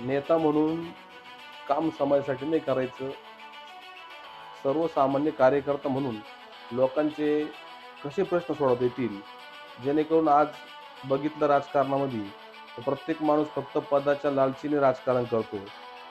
नेता म्हणून काम समाजासाठी नाही करायचं. सर्वसामान्य कार्यकर्ता म्हणून लोकांचे कसे प्रश्न सोडवता येतील? जेणेकरून आज बघितलं राजकारणामध्ये प्रत्येक माणूस फक्त पदाच्या लालचीने राजकारण करतो.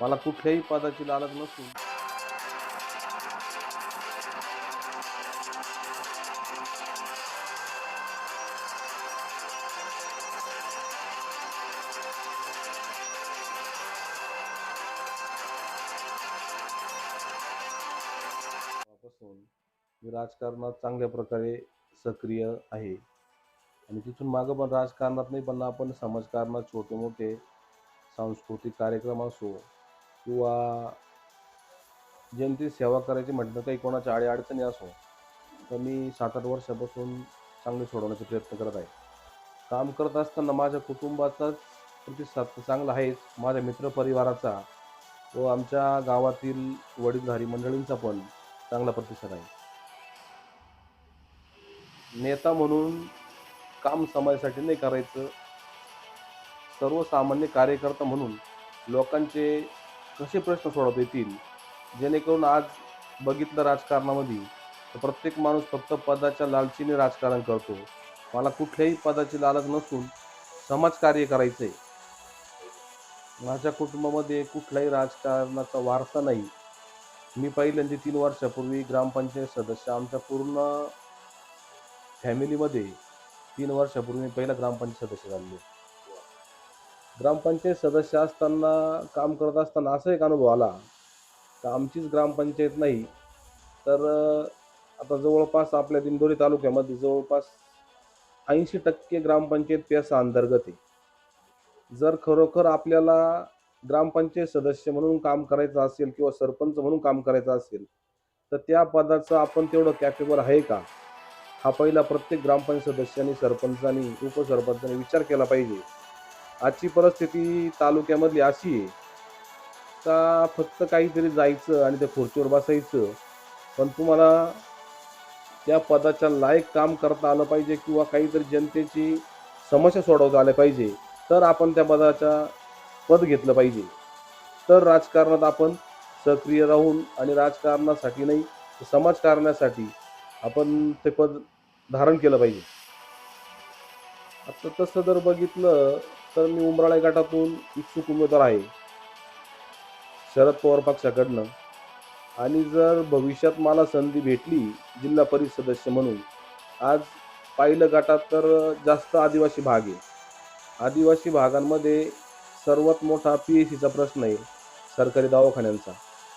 मला कुठल्याही पदाची लालच नसून मी राजकारणात चांगल्या प्रकारे सक्रिय आहे. आणि तिथून मागं पण राजकारणात नाही पण आपण समाजकारणात छोटे मोठे सांस्कृतिक कार्यक्रम असो किंवा जनतेची सेवा करायची म्हटलं काही कोणाच्या आडी अडचणी असो तर मी सात आठ वर्षापासून चांगले सोडवण्याचा प्रयत्न करत आहे. काम करत असताना माझ्या कुटुंबाचाच प्रतिसाद चांगला आहेच. माझ्या मित्रपरिवाराचा व आमच्या गावातील वडीलधारी मंडळींचा पण चांगला प्रतिसाद आहे. नेता म्हणून काम समाजासाठी नाही करायचं. सर्वसामान्य कार्यकर्ता म्हणून लोकांचे कसे प्रश्न सोडवता येतील? जेणेकरून आज बघितलं राजकारणामध्ये तर प्रत्येक माणूस फक्त पदाच्या लालचीने राजकारण करतो. मला कुठल्याही पदाची लालच नसून समाजकार्य करायचं आहे माझ्या कुटुंबामध्ये कुठलाही राजकारणाचा वारसा नाही. मी पहिल्यांदा तीन वर्षापूर्वी ग्रामपंचायत सदस्य आमच्या पूर्ण फॅमिलीमध्ये तीन वर्षापूर्वी पहिला ग्रामपंचायत सदस्य झालो ग्रामपंचायत सदस्य असताना काम करत असताना असा एक अनुभव आला का आमचीच ग्रामपंचायत नाही तर आता जवळपास आपल्या दिंडोरी तालुक्यामध्ये जवळपास ऐंशी टक्के ग्रामपंचायत पेसा अंतर्गत आहे. जर खरोखर आपल्याला ग्रामपंचायत सदस्य म्हणून काम करायचं असेल किंवा सरपंच म्हणून काम करायचं असेल तर त्या पदाचं आपण तेवढं कॅपेबल आहे का? हा पहिला प्रत्येक ग्रामपंचायत सदस्यांनी सरपंचांनी उपसरपंचांनी विचार केला पाहिजे. आजची परिस्थिती तालुक्यामधली अशी आहे का फक्त काहीतरी जायचं आणि त्या खुर्चीवर बसायचं पण तुम्हाला त्या पदाच्या लायक काम करता आलं पाहिजे किंवा काहीतरी जनतेची समस्या सोडवता आल्या पाहिजे तर आपण त्या पदाच्या पद घेतलं पाहिजे. तर राजकारणात आपण सक्रिय राहून आणि राजकारणासाठी नाही समाजकारणासाठी आपण ते पद धारण केलं पाहिजे. आता तसं जर बघितलं तर मी उमराळे गटातून इच्छुक उमेदवार आहे. शरद पवार पक्षाकडनं. आणि जर भविष्यात मला संधी भेटली जिल्हा परिषद सदस्य म्हणून आज पाहिलं गटात तर जास्त आदिवासी भाग आहे. आदिवासी भागांमध्ये सर्वात मोठा पी एच सीचा प्रश्न आहे सरकारी दवाखान्यांचा.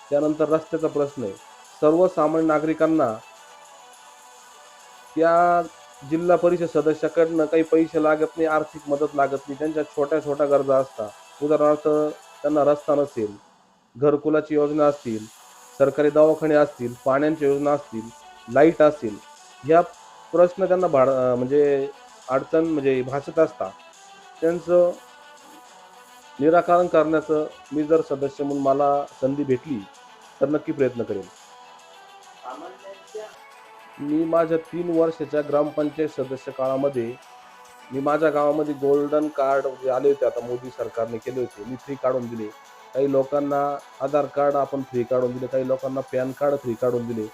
त्यानंतर रस्त्याचा प्रश्न आहे. सर्वसामान्य नागरिकांना त्या जिल्हा परिषद सदस्याकडनं काही पैसे लागत नाही आर्थिक मदत लागत नाही. त्यांच्या छोट्या छोट्या गरजा असतात. उदाहरणार्थ त्यांना रस्ता नसेल घरकुलाची योजना असतील सरकारी दवाखाने असतील पाण्याच्या योजना असतील लाइट असतील ह्या प्रश्न त्यांना भाड म्हणजे अडचण म्हणजे भासत असतात. त्यांचं निराकरण करण्याचं मी जर सदस्य म्हणून मला संधी भेटली तर नक्की प्रयत्न करेन. मी माझ्या तीन वर्षाच्या ग्रामपंचायत सदस्य काळामध्ये मी माझ्या गावामध्ये गोल्डन कार्ड जे आले होते आता मोदी सरकारने केले होते मी फ्री काढून दिले. काही लोकांना आधार कार्ड आपण फ्री काढून दिले काही लोकांना पॅन कार्ड फ्री काढून दिले.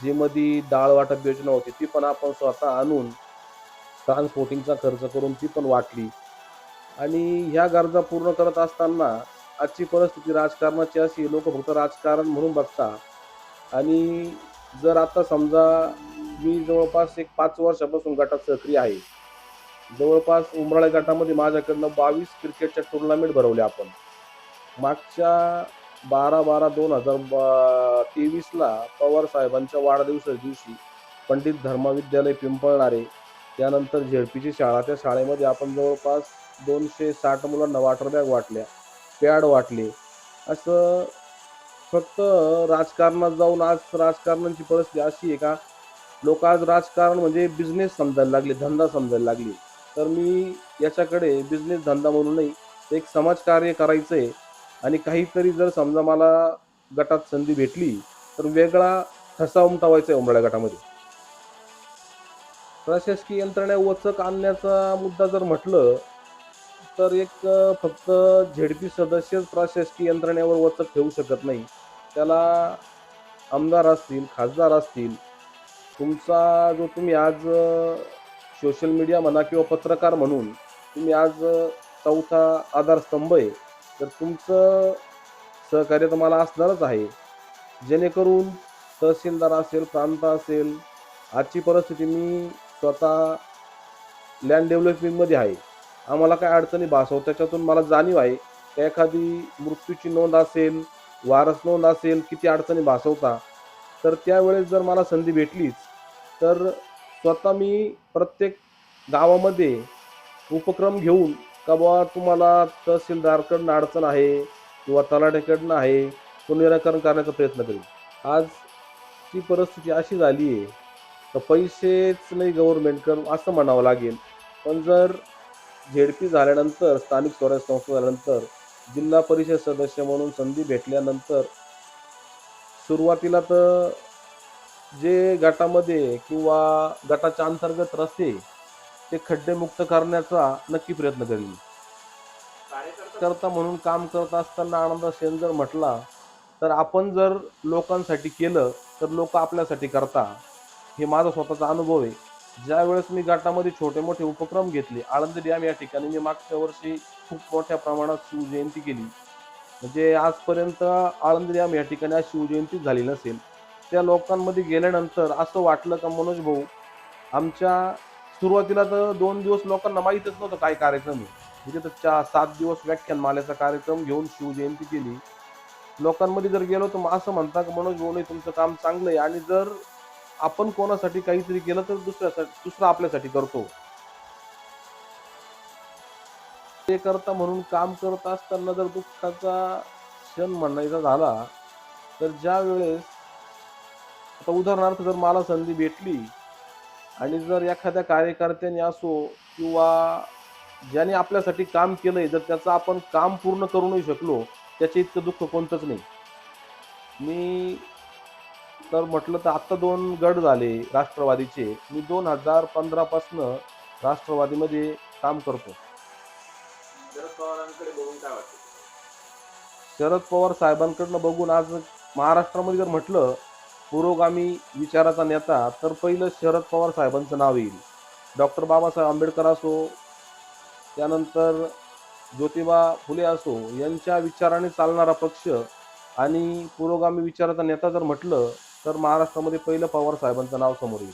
जी मध्ये डाळ वाटप योजना होती ती पण आपण स्वतः आणून ट्रान्सपोर्टिंगचा खर्च करून ती पण वाटली. आणि ह्या गरजा पूर्ण करत असताना आजची परिस्थिती राजकारणाची अशी लोक फक्त राजकारण म्हणून बघता. आणि जर आता समजा मी जवळपास एक पाच वर्षापासून गटात सक्रिय आहे. जवळपास उमराळे गटामध्ये माझ्याकडनं बावीस क्रिकेटच्या टुर्नामेंट भरवल्या आपण. मागच्या बारा बारा दोन हजार बा तेवीसला पवार साहेबांच्या वाढदिवसा दिवशी पंडित धर्मविद्यालय पिंपळणारे त्यानंतर झेडपीची शाळा त्या शाळेमध्ये आपण जवळपास दोनशे साठ मुलांना वॉटर बॅग वाटल्या पॅड वाटले. असं फक्त राजकारणात जाऊन आज राजकारणाची परिस्थिती अशी आहे का? लोक आज राजकारण म्हणजे बिझनेस समजायला लागले धंदा समजायला लागले. तर मी याच्याकडे बिझनेस धंदा म्हणून नाही एक समाजकार्य करायचं आहे. आणि काहीतरी जर समजा मला गटात संधी भेटली तर वेगळा ठसा उमटवायचा आहे उमराळ्या गटामध्ये. प्रशासकीय यंत्रणा वचक आणण्याचा मुद्दा जर म्हटलं तर एक फक्त झेडपी सदस्यच प्रशासकीय यंत्रणेवर वचक ठेवू शकत नाही. त्याला आमदार असतील खासदार असतील तुमचा जो तुम्ही आज सोशल मीडिया म्हणा किंवा पत्रकार म्हणून तुम्ही आज चौथा आधारस्तंभ आहे तर तुमचं सहकार्य तर मला असणारच आहे. जेणेकरून तहसीलदार असेल प्रांत असेल आजची परिस्थिती मी स्वतः लँड डेव्हलपमेंटमध्ये आहे. आम्हाला काय अडचणी भासव त्याच्यातून मला जाणीव आहे की एखादी मृत्यूची नोंद असेल वारस नोंद असेल किती अडचणी भासवता तर त्यावेळेस जर मला संधी भेटलीच तर स्वतः मी प्रत्येक गावामध्ये उपक्रम घेऊन का बुवा तुम्हाला तहसीलदारकडनं अडचण आहे किंवा तलाठ्याकडनं आहे तो निराकरण करण्याचा प्रयत्न करेल आज ती परिस्थिती अशी झाली आहे तर पैसेच नाही गव्हर्मेंटकडून असं म्हणावं लागेल. पण जर झेडपी झाल्यानंतर स्थानिक स्वराज्य संस्था झाल्यानंतर जिल्हा परिषद सदस्य म्हणून संधी भेटल्यानंतर सुरुवातीला तर जे गटामध्ये किंवा गटाच्या अंतर्गत रस्ते ते खड्डेमुक्त करण्याचा नक्की प्रयत्न करील करता म्हणून काम करत असताना आनंद सेन जर म्हटला तर आपण जर लोकांसाठी केलं तर लोक आपल्यासाठी करता. हे माझा स्वतःचा अनुभव आहे. ज्या वेळेस मी गटामध्ये छोटे मोठे उपक्रम घेतले आळंद डॅम या ठिकाणी मी मागच्या वर्षी खूप मोठ्या प्रमाणात शिवजयंती केली. म्हणजे आजपर्यंत आळंद डॅम या ठिकाणी आज शिवजयंतीच झाली नसेल. त्या लोकांमध्ये गेल्यानंतर असं वाटलं का मनोज भाऊ आमच्या सुरुवातीला तर दोन दिवस लोकांना माहीतच नव्हतं काय कार्यक्रम आहे. म्हणजे तर चार सात दिवस व्याख्यानमालेचा कार्यक्रम घेऊन शिवजयंती केली. लोकांमध्ये जर गेलो तर असं म्हणता की मनोज भाऊ तुमचं काम चांगलं आहे. आणि जर आपण कोणासाठी काहीतरी केलं तर दुसऱ्यासाठी दुसरा आपल्यासाठी करतो. ते करता म्हणून काम करत असताना जर दुःखाचा क्षण म्हणायचा झाला तर ज्या वेळेस आता उदाहरणार्थ जर मला संधी भेटली आणि जर एखाद्या कार्यकर्त्याने असो किंवा ज्याने आपल्यासाठी काम केलंय जर त्याचं आपण काम पूर्ण करू नाही शकलो त्याचे इतकं दुःख कोणतंच नाही. मी तर म्हटलं तर आत्ता दोन गट झाले राष्ट्रवादीचे. मी दोन हजार पंधरापासनं राष्ट्रवादीमध्ये काम करतो. शरद पवारांकडे बघून काय वाटतं? शरद पवार साहेबांकडनं बघून आज महाराष्ट्रामध्ये जर म्हटलं पुरोगामी विचाराचा नेता तर पहिलं शरद पवार साहेबांचं नाव येईल. डॉक्टर बाबासाहेब आंबेडकर असो त्यानंतर ज्योतिबा फुले असो यांच्या विचाराने चालणारा पक्ष आणि पुरोगामी विचाराचा नेता जर म्हटलं तर महाराष्ट्रामध्ये पहिलं पवार साहेबांचं नाव समोर येईल.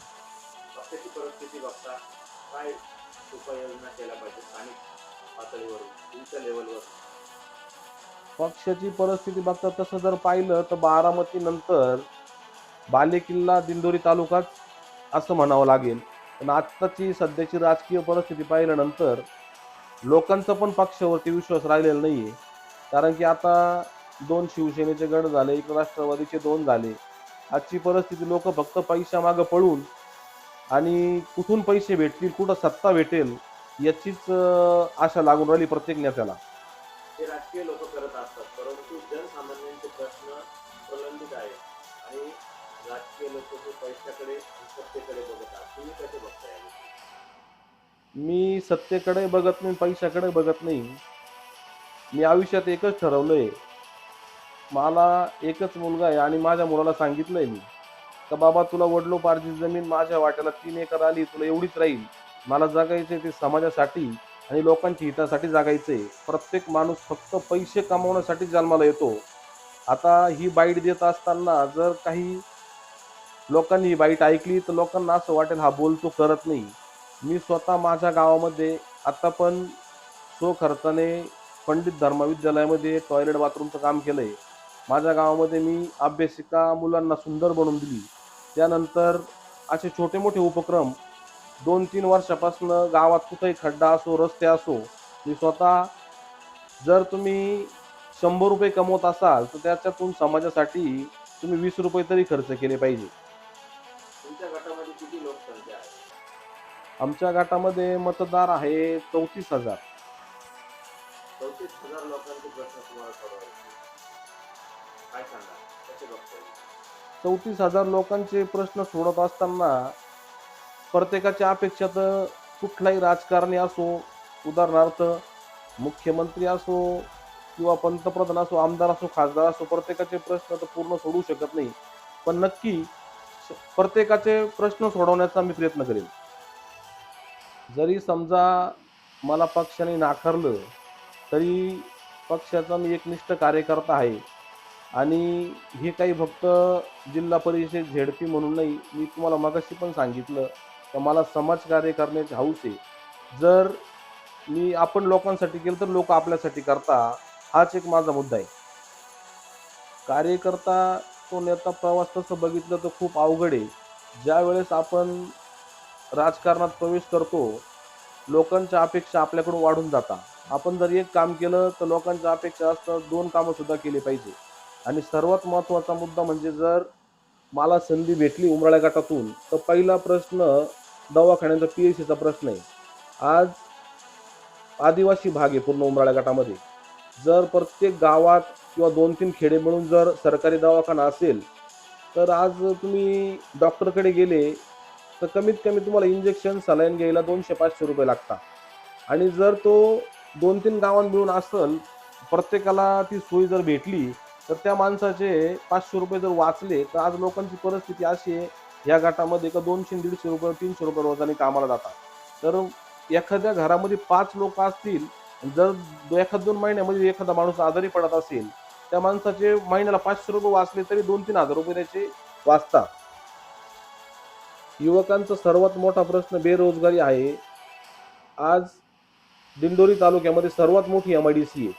पक्षाची परिस्थिती बघता तसं जर पाहिलं तर बारामती नंतर बालेकिल्ला दिंडोरी तालुकाच असं म्हणावं लागेल. पण आत्ताची सध्याची राजकीय परिस्थिती पाहिल्यानंतर लोकांचा पण पक्षावरती विश्वास राहिलेला नाहीये. कारण की आता दोन शिवसेनेचे गट झाले एक राष्ट्रवादीचे दोन झाले. आजची परिस्थिती लोक फक्त पैशामागं पळून आणि कुठून पैसे भेटतील कुठं सत्ता भेटेल याचीच आशा लागून राहिली प्रत्येक नेत्याला. हे राजकीय लोक करत असतात परंतु जनसामान्यांचे प्रश्न प्रलंबित आहेत. आणि राजकीय लोक पैशाकडे सत्तेकडे बघत आहात. तुम्ही कसे बघताय? मी सत्तेकडे बघत नाही पैशाकडे बघत नाही. मी आयुष्यात एकच ठरवलंय मला एकच मुलगा आहे आणि माझ्या मुलाला सांगितलंय मी. का बाबा तुला वडलो पारची जमीन माझ्या वाट्याला तीन एकर आली तुला एवढीच राहील. मला जगायचंय ते समाजासाठी आणि लोकांच्या हितासाठी जगायचंय. प्रत्येक माणूस फक्त पैसे कमावण्यासाठी जन्माला येतो. आता ही बाईट देत असताना जर काही लोकांनी ही बाईट ऐकली तर लोकांना असं वाटेल हा बोलतो करत नाही. मी स्वतः माझ्या गावामध्ये आता पण सो खर्चाने पंडित धर्मविद्यालयामध्ये टॉयलेट बाथरूमचं काम केलं आहे माझ्या गावामध्ये मी अभ्यासिका मुलांना सुंदर बनवून दिली. त्यानंतर असे छोटे मोठे उपक्रम दोन तीन वर्षापासून गावात कुठेही खड्डा असो रस्ते असो मी स्वतः जर तुम्ही शंभर रुपये कमवत असाल तर त्याच्यातून समाजासाठी तुम्ही वीस रुपये तरी खर्च केले पाहिजे. तुमच्या गटामध्ये किती लोकसंख्या आहे? आमच्या गटामध्ये मतदार आहे चौतीस हजार. चौतीस हजार लोकांचे प्रश्न तुम्हाला सोडवायचे. काय कसे चौतीस हजार लोकांचे प्रश्न सोडत असताना प्रत्येकाच्या अपेक्षा तर कुठलाही राजकारणी असो उदाहरणार्थ मुख्यमंत्री असो किंवा पंतप्रधान असो आमदार असो खासदार असो प्रत्येकाचे प्रश्न तर पूर्ण सोडवू शकत नाही. पण नक्की प्रत्येकाचे प्रश्न सोडवण्याचा मी प्रयत्न करेन. जरी समजा मला पक्षाने नाकारलं तरी पक्षाचा मी एकनिष्ठ कार्यकर्ता आहे. आणि हे काही फक्त जिल्हा परिषद झेडपी म्हणून नाही मी तुम्हाला मगाशी पण सांगितलं तर मला समाजकार्य करण्याची हौस आहे. जर मी आपण लोकांसाठी केलं तर लोक आपल्यासाठी करता हाच एक माझा मुद्दा आहे. कार्यकर्ता तो नेता प्रवास तसं बघितलं तर खूप अवघड आहे. ज्या वेळेस आपण राजकारणात प्रवेश करतो लोकांच्या अपेक्षा आपल्याकडून वाढून जाता. आपण जर एक काम केलं तर लोकांच्या अपेक्षा असतात दोन कामंसुद्धा केली पाहिजे. आणि सर्वात महत्त्वाचा मुद्दा म्हणजे जर मला संधी भेटली उमराळ्या गटातून तर पहिला प्रश्न दवाखान्याचा पी एस सीचा प्रश्न आहे. आज आदिवासी भाग आहे पूर्ण उमराळ्या गटामध्ये. जर प्रत्येक गावात किंवा दोन तीन खेडे मिळून जर सरकारी दवाखाना असेल तर आज तुम्ही डॉक्टरकडे गेले तर कमीत कमी तुम्हाला इंजेक्शन सलाईन घ्यायला दोनशे पाचशे रुपये लागतात. आणि जर तो दोन तीन गावांत मिळून असेल प्रत्येकाला ती सोय जर भेटली तर त्या माणसाचे पाचशे रुपये जर वाचले तर आज लोकांची परिस्थिती अशी आहे या गटामध्ये का दोनशे दीडशे रुपये तीनशे रुपये रोजाने कामाला जातात. तर एखाद्या घरामध्ये पाच लोक असतील जर एखाद दोन महिन्यामध्ये एखादा माणूस आजारी पडत असेल त्या माणसाचे महिन्याला पाचशे रुपये वाचले तरी दोन तीन हजार रुपये त्याचे वाचतात. युवकांचा सर्वात मोठा प्रश्न बेरोजगारी आहे. आज दिंडोरी तालुक्यामध्ये सर्वात मोठी एम आय डी सी आहे.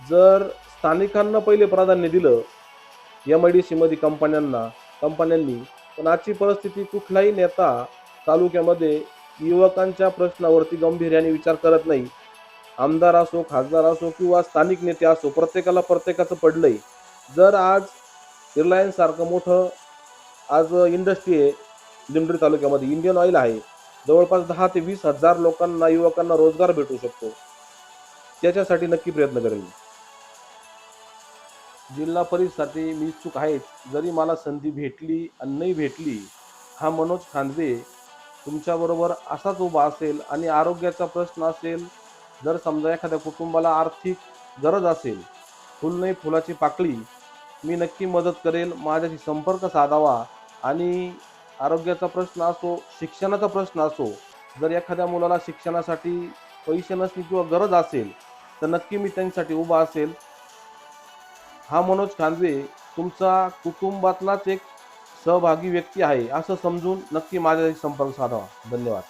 जर स्थानिकांना पहिले प्राधान्य दिलं. एम आय डी सीमध्ये कंपन्यांना कंपन्यांनी. पण आजची परिस्थिती कुठलाही नेता तालुक्यामध्ये युवकांच्या प्रश्नावरती गांभीर्याने विचार करत नाही. आमदार असो खासदार असो किंवा स्थानिक नेते असो प्रत्येकाला प्रत्येकाचं पडलंय. जर आज रिलायन्स सारखं मोठं आज इंडस्ट्री आहे दिंडोरी तालुक्यामध्ये इंडियन ऑइल आहे. जवळपास दहा ते वीस हजार लोकांना युवकांना रोजगार भेटू शकतो. त्याच्यासाठी नक्की प्रयत्न करेल मी. जिल्हा परिषदसाठी मी इच्छुक आहेत जरी मला संधी भेटली आणि नाही भेटली हा मनोज खांदवे तुमच्याबरोबर असाच उभा असेल आणि आरोग्याचा प्रश्न असेल जर समजा एखाद्या कुटुंबाला आर्थिक गरज असेल फुल नाही फुलाची पाकळी मी नक्की मदत करेल माझ्याशी संपर्क साधावा आणि आरोग्याचा प्रश्न असो शिक्षणाचा प्रश्न असो जर एखाद्या मुलाला शिक्षणासाठी पैसे नसतील किंवा गरज असेल तर नक्की मी त्यांच्यासाठी उभा असेल. हा मनोज खांदवे तुमचा कुटुंबातलाच एक सहभागी व्यक्ती आहे असं समजून नक्की माझ्याशी संपर्क साधावा. धन्यवाद.